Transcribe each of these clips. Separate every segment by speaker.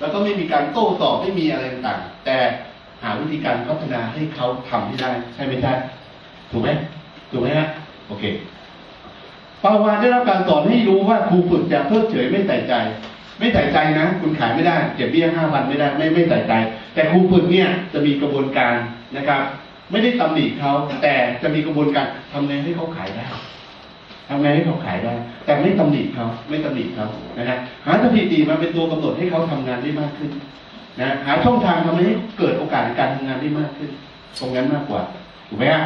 Speaker 1: แล้วก็ไม่มีการโต้ตอบไม่มีอะไรต่างแต่หาวิธีการพัฒนาให้เขาทำให้ได้ ใช่ไหมใช่ถูกไหมถูกไหมฮะโอเคปาวานได้รับการสอนให้รู้ว่าครูฝึกจะเพิกเฉยไม่ใส่ใจ ไม่ใส่ใจนะ คุณขายไม่ได้เก็บเบี้ยห้าพันไม่ได้ไม่ไม่ใส่ใจ แต่ครูฝึกเนี่ยจะมีกระบวนการนะครับ ไม่ได้ตำหนิเขาแต่จะมีกระบวนการทำไงให้เขาขายได้ ทำไงให้เขาขายได้ แต่ไม่ตำหนิเขาไม่ตำหนิเขานะฮะหาสถิติมาเป็นตัวกำหนดให้เขาทำงานได้มากขึ้นนะหาช่องทางทำให้เกิดโอกาสในการทำงานได้มากขึ้น ตรงนั้นมากกว่าถูกไหมฮะ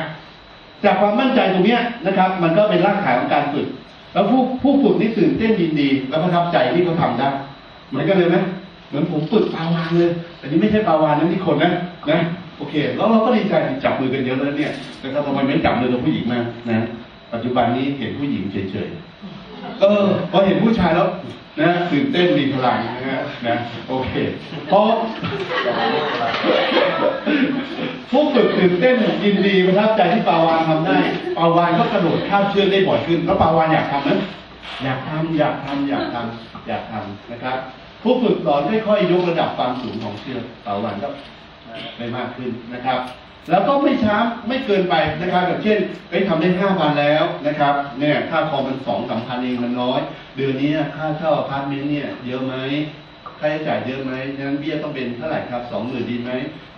Speaker 1: จากความมั่นใจตรงเนี้ยนะครับ มันก็เป็นรากฐานของการฝึก แล้วผู้ผู้ฝึกนี่ตื่นเต้นยินดี แล้วประทับใจที่เขาทำได้เหมือนกันเลยไหมเหมือนผมฝึกปาวานเลยแต่นี่ไม่ใช่ปาวานนะนี่คนนะนะโอเค แล้วเราก็ดีใจจับมือกันเยอะแล้วเนี่ยแต่ทำไมไม่จับมือกับผู้หญิงมานะ ปัจจุบันนี้เห็นผู้หญิงเฉยๆ เออพอเห็นผู้ชายแล้วนะตื่นเต้นมีพลังนะฮะนะโอเคเพอผู้ฝึกตื่นเต้นยินดีประทับใจที่ปาวานทำได้ ปาวานก็กระโดดข้ามเชือกได้บ่อยขึ้นแล้วปาวานอยากทำไหมอยากทำอยากทำอยากทำอยากทำนะครับผู้ฝึกสอนค่อยๆยกระดับความสูงของเชือกปาวานก็ได้มากขึ้นนะครับ แล้วก็ไม่ช้าไม่เกินไปนะครับอย่างเช่นไปทำได้ห้าพันแล้วนะครับเนี่ยค่าคอมมันสองสามพันเองมันน้อย เดือนนี้ค่าเช่าอพาร์ตเมนต์เนี่ยเยอะไหมค่าใช้จ่ายเยอะไหมฉะนั้นเบี้ยต้องเป็นเท่าไหร่ครับสองหมื่นดีไหม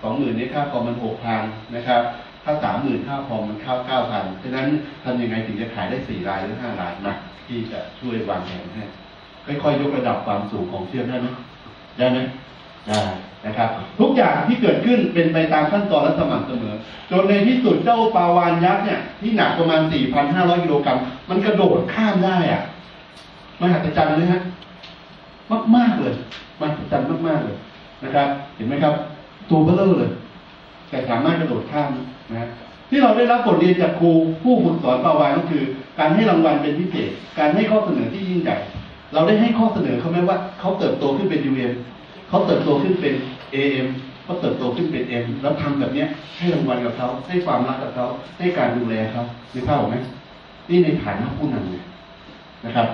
Speaker 1: สองหมื่นนี้ค่าคอมมันหกพันนะครับถ้าสามหมื่นค่าคอมมันเข้าเก้าพันฉะนั้นทำยังไงถึงจะขายได้สี่รายหรือห้ารายนะที่จะช่วยวางแผนให้ค่อยๆยกระดับความสูงของเชือกได้ไหมได้ไหม นะครับ ทุกอย่างที่เกิดขึ้นเป็นไปตามขั้นตอนและสม่ำเสมอ จนในที่สุดเจ้าปาวานยักษ์เนี่ย ที่หนักประมาณ 4,500กิโลกรัมมันกระโดดข้ามได้อะมหัศจรรย์เลยฮะมากมากๆเลยมหัศจรรย์มากๆเลยนะครับ เห็นไหมครับ ตัวเบลเลอร์เลย แต่สามารถกระโดดข้ามนะที่เราได้รับบทเรียนจากครูผู้ฝึกสอนปาวานก็คือ การให้รางวัลเป็นพิเศษ การให้ข้อเสนอที่ยิ่งใหญ่เราได้ให้ข้อเสนอเขาไหมว่าเขาเติบโตขึ้นเป็น UM เอ็น ขาเติบโตขึ้นเป็น AM เขาเติบโตขึ้นเป็น M แล้วทำแบบเนี้ย ให้รางวัลกับเขาให้ความรักกับเขาให้การดูแลเขานึกภาพออกไหมนี่ในฐานะผู้นำเลยนะครับ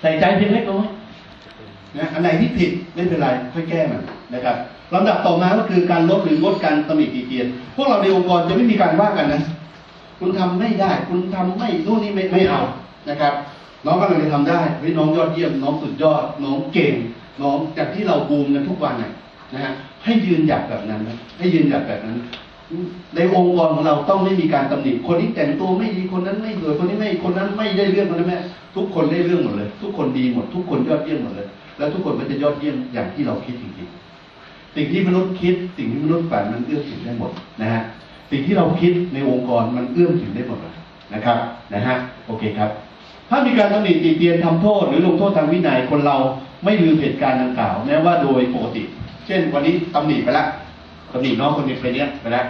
Speaker 1: ใส่ใจเพียงเล็กน้อยนะอันไหนที่ผิดไม่เป็นไรค่อยแก้มันนะครับลำดับต่อมาก็คือการลดหรืองดการตำหนิตีเตียน พวกเราในองค์กรจะไม่มีการว่ากันนะ คุณทำไม่ได้ คุณทำไม่นู่นนี่ไม่ไม่เอานะครับ น้องกำลังจะทำได้เฮ้ยน้องยอดเยี่ยม น้องสุดยอด น้องเก่ง น้องจากที่เราบูมกันทุกวันน่ะนะฮะให้ยืนหยัดแบบนั้นนะให้ยืนหยัดแบบนั้น ในองค์กรของเราต้องไม่มีการตำหนิคนนี้แต่งตัวไม่ดีคนนั้นไม่สวยคนนี้ไม่คนนั้นไม่ได้เรื่องคนนั้นไม่ทุกคนได้เรื่องหมดเลย ทุกคนดีหมด ทุกคนยอดเยี่ยมหมดเลย แล้วทุกคนก็จะยอดเยี่ยมอย่างที่เราคิดจริงๆสิ่งที่มนุษย์คิด สิ่งที่มนุษย์ฝันมันเอื้อมถึงได้หมดนะฮะสิ่งที่เราคิดในองค์กรมันเอื้อมถึงได้หมดเลยนะครับนะฮะโอเคครับ ถ้ามีการตำหนิติเตียนทำโทษ หรือลงโทษทางวินัยคนเราไม่ลืมเหตุการณ์ดังกล่าวแม้ว่าโดยปกติ เช่น วันนี้ตำหนิไปแล้วตำหนิน้องคนนี้ไปเนี้ยไปแล้ว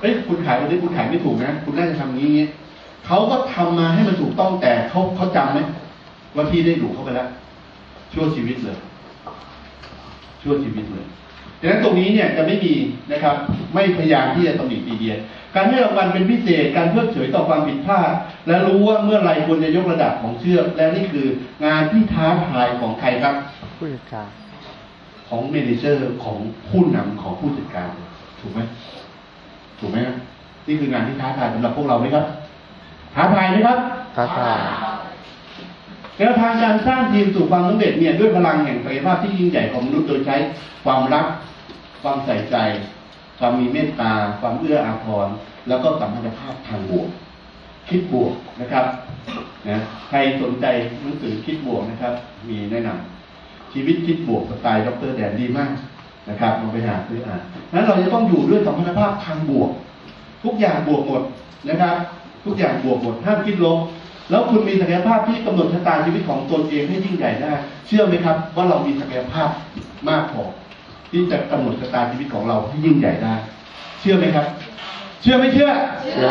Speaker 1: เอ้ยคุณขายวันนี้คุณขายไม่ถูกนะคุณน่าจะทำอย่างนี้เขาก็ทำมาให้มันถูกต้องแต่เขาเขาจำไหมว่าพี่ได้ดูเข้าไปแล้วชั่วชีวิตเลย ชั่วชีวิตเลยดังนั้นตรงนี้เนี่ยจะไม่มีนะครับ ไม่พยายามที่จะตำหนิตีเดียน การให้รางวัลเป็นพิเศษ การเพิกเฉยต่อความผิดพลาด และรู้ว่าเมื่อไรควรจะยกระดับของเชือก และนี่คืองานที่ท้าทายของใครครับ
Speaker 2: ผู้จัดการ
Speaker 1: ของเมเนเจอร์ของผู้นำของผู้จัดการ ถูกไหมถูกไหมครับนี่คืองานที่ท้าทายสำหรับพวกเราไหมครับ ท้าทายไหมครับ
Speaker 2: ท้าทาย
Speaker 1: แนวทางการสร้างทีมสู่ความสำเร็จเนี่ยด้วยพลังแห่งศักยภาพที่ยิ่งใหญ่ของมนุษย์โดยใช้ความรัก ความใส่ใจ ความมีเมตตา ความเอื้ออาทรแล้วก็สัมพันธภาพทางบวก คิดบวกนะครับนะใครสนใจหนังสือคิดบวกนะครับ มีแนะนำชีวิตคิดบวกสไตล์ดรแดนดีมากนะครับลองไปหาซื้ออ่านนั้นเราจะต้องอยู่ด้วยสัมพันธภาพทางบวก ทุกอย่างบวกหมดนะครับ ทุกอย่างบวกหมดห้ามคิดลบแล้วคุณมีศักยภาพที่กำหนดชะตาชีวิตของตนเองให้ยิ่งใหญ่ได้ เชื่อไหมครับ ว่าเรามีศักยภาพมากพอ ที่จะกำหนดชะตาชีวิตของเราให้ยิ่งใหญ่ได้ เชื่อไหมครับ เชื่อไม่เชื่อ
Speaker 2: เชื่อ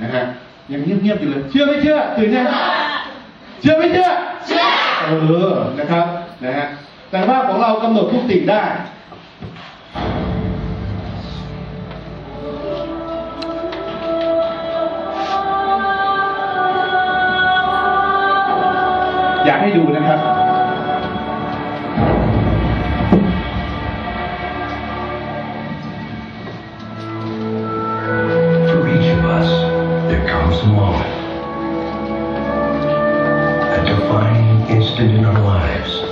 Speaker 1: นะฮะ ยังเงียบๆอยู่เลย เชื่อไม่เชื่อ ตื่นยังเชื่อไม่เชื่อ
Speaker 3: เชื่อ
Speaker 1: เออ นะครับ นะฮะ แต่ภาพของเรากำหนดทุกสิ่งได้อยากให้ดูนะครับ moment. A defining instant in our lives.